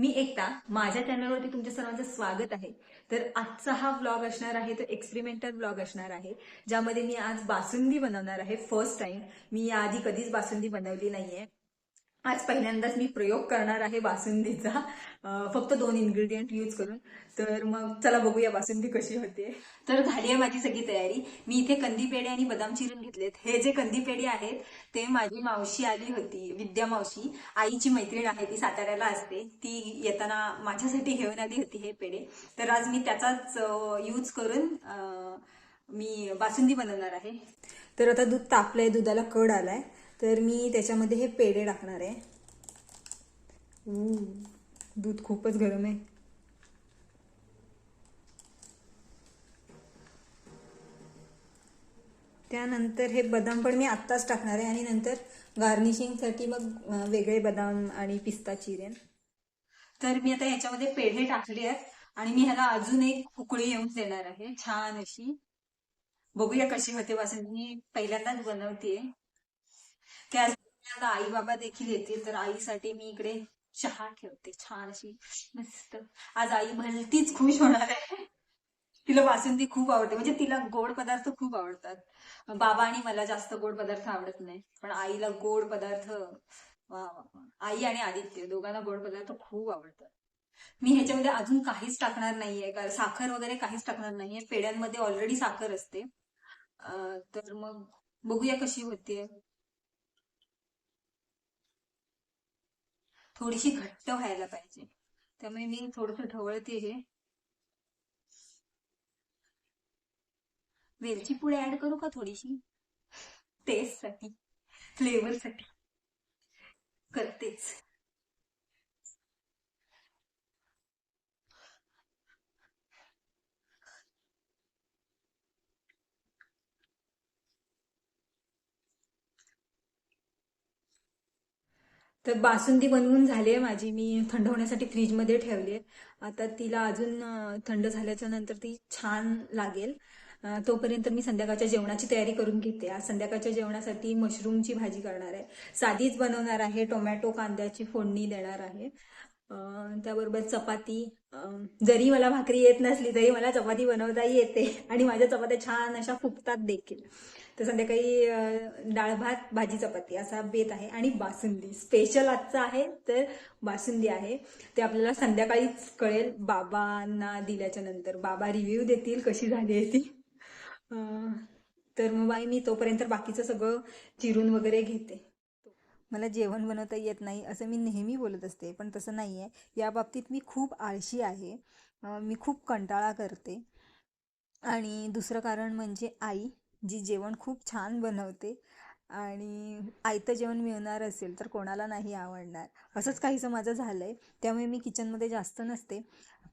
मी एकता माझ्या चॅनलवरती तुमच्या सर्वांचं स्वागत आहे. तर आजचा हा व्लॉग असणार आहे तो एक्सपेरिमेंटल व्लॉग असणार आहे ज्यामध्ये मी आज बासुंदी बनवणार आहे फर्स्ट टाइम मी याआधी कधीच बासुंदी बनवली नाहीये. आज पहिल्यांदाच मी प्रयोग करणार आहे बासुंदीचा. फक्त दोन इन्ग्रेडियंट यूज करून. तर मग चला बघूया बासुंदी कशी होते. तर झाली आहे माझी सगळी तयारी. मी इथे कंदी पेढे आणि बदाम चिरून घेतलेत. हे जे कंदी पेढे आहेत ते माझी मावशी आली होती विद्या मावशी. आईची मैत्रीण आहे ती साताऱ्याला असते. ती येताना माझ्यासाठी घेऊन आली होती हे पेढे. तर आज मी त्याचाच यूज करून मी बासुंदी बनवणार आहे. तर आता दूध तापलंय दुधाला कड आलाय. तर मी त्याच्यामध्ये हे पेढे टाकणार आहे. दूध खूपच गरम आहे. त्यानंतर हे बदाम पण मी आत्ताच टाकणार आहे आणि नंतर गार्निशिंगसाठी मग वेगळे बदाम आणि पिस्ता चिरेन. तर मी आता याच्यामध्ये पेढे टाकले आहेत आणि मी ह्याला अजून एक उकळी येऊन देणार आहे. छान अशी. बघूया कशी होते वासन मी पहिल्यांदाच बनवतेय. त्याच आई बाबा देखील येतील तर आईसाठी मी इकडे चहा ठेवते छान अशी मस्त. आज आई भलतीच खुश होणार आहे. तिला बासुंदी खूप आवडते म्हणजे तिला गोड पदार्थ खूप आवडतात. बाबा आणि मला जास्त गोड पदार्थ आवडत नाही पण आईला गोड पदार्थ वा आई आणि आदित्य दोघांना गोड पदार्थ खूप आवडतात. मी ह्याच्यामध्ये अजून काहीच टाकणार नाहीये कारण साखर वगैरे काहीच टाकणार नाहीये. पेड्यांमध्ये ऑलरेडी साखर असते. तर मग बघूया कशी होतीये. थोडीशी घट्ट व्हायला पाहिजे. त्यामुळे मी थोडस ढवळते हे. वेलची पुढे ऍड करू का थोडीशी? टेस्टसाठी फ्लेवर साठी. करतेच. तर बासुंदी बनवून झाली आहे माझी. मी थंड होण्यासाठी फ्रीजमध्ये ठेवली आहे. आता तिला अजून थंड झाल्याच्यानंतर ती छान लागेल. तोपर्यंत मी संध्याकाळच्या जेवणाची तयारी करून घेते. आज संध्याकाळच्या जेवणासाठी मशरूमची भाजी करणार आहे. साधीच बनवणार आहे. टोमॅटो कांद्याची फोडणी देणार आहे. त्याबरोबर चपाती. जरी मला भाकरी येत नसली तरी मला चपाती बनवता येते. आणि माझ्या चपात्या छान अशा फुगतात देखील. तर संध्याकाळी डाळ भात भाजी चपाती असा बेत आहे. आणि बासुंदी. स्पेशल आजचा आहे तर बासुंदी आहे. ते आपल्याला संध्याकाळीच कळेल. बाबांना दिल्याच्या नंतर. बाबा रिव्ह्यू देतील कशी झाली आहे ती. तर मग बाई मी तोपर्यंत बाकीचं सगळं चिरून वगैरे घेते. मला जेवण बनवता येत नाही असं मी नेहमी बोलत असते. पण तसं नाही आहे या बाबतीत मी खूप आळशी आहे. मी खूप कंटाळा करते. आणि दुसरं कारण म्हणजे आई जी जेवण खूप छान बनवते आणि आयतं जेवण मिळणार असेल तर कोणाला नाही आवडणार. असंच काहीसं माझं झालं आहे त्यामुळे मी किचनमध्ये जास्त नसते.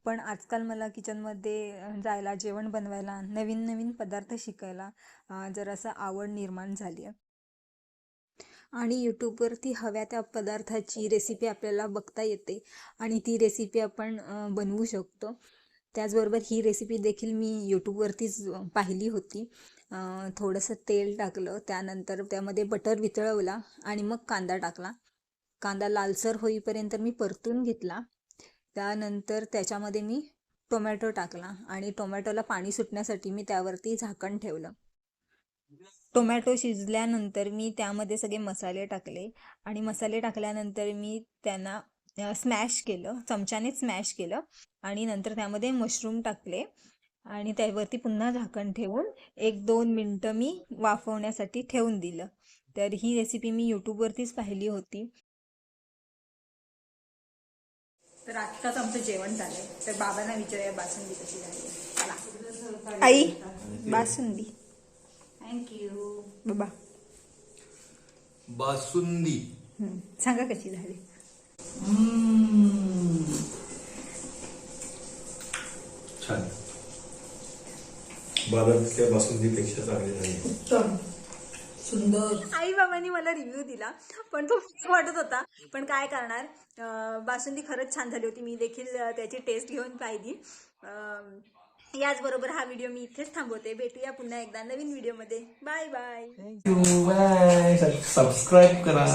पण आजकाल मला किचनमध्ये जायला जेवण बनवायला नवीन नवीन पदार्थ शिकायला अं, जरासं आवड निर्माण झाली आहे आणि यूट्यूबवरती हव्या त्या पदार्थाची रेसिपी आपल्याला बघता येते आणि ती रेसिपी आपण बनवू शकतो. त्याचबरोबर ही रेसिपी देखील मी यूट्यूबवरतीच पाहिली होती. थोडंसं तेल टाकलं त्यानंतर त्यामध्ये बटर वितळवला आणि मग कांदा टाकला. कांदा लालसर होईपर्यंत मी परतून घेतला. त्यानंतर त्याच्यामध्ये मी टोमॅटो टाकला आणि टोमॅटोला पाणी सुटण्यासाठी मी त्यावरती झाकण ठेवलं. टोमॅटो शिजल्यानंतर मी त्यामध्ये सगळे मसाले टाकले आणि मसाले टाकल्यानंतर मी त्यांना स्मॅश केलं चमच्याने स्मॅश केलं आणि नंतर त्यामध्ये मशरूम टाकले आणि त्यावरती पुन्हा झाकण ठेवून एक दोन मिनटं मी वाफवण्यासाठी ठेवून दिलं. तर ही रेसिपी मी यूट्यूबवरतीच पाहिली होती. तर आत्ताच आमचं जेवण झालंय. तर बाबांना विचारूया बासुंदी कशी झाली. आई बासुंदी. थँक्यू बाबा बासुंदी. हं, सांगा कशी झाली? छान. बासुंदीपेक्षा चांगली उत्तम. सुंदर. आई बाबांनी मला रिव्ह्यू दिला पण तो fake वाटत होता. पण काय करणार? अं, बासुंदी खरंच छान झाली होती. मी देखील अं, त्याची टेस्ट घेऊन पाहिली. अं, याचबरोबर हा व्हिडिओ मी इथेच थांबवते. भेटूया पुन्हा एकदा नवीन व्हिडिओमध्ये. Bye bye. सबस्क्राईब करा.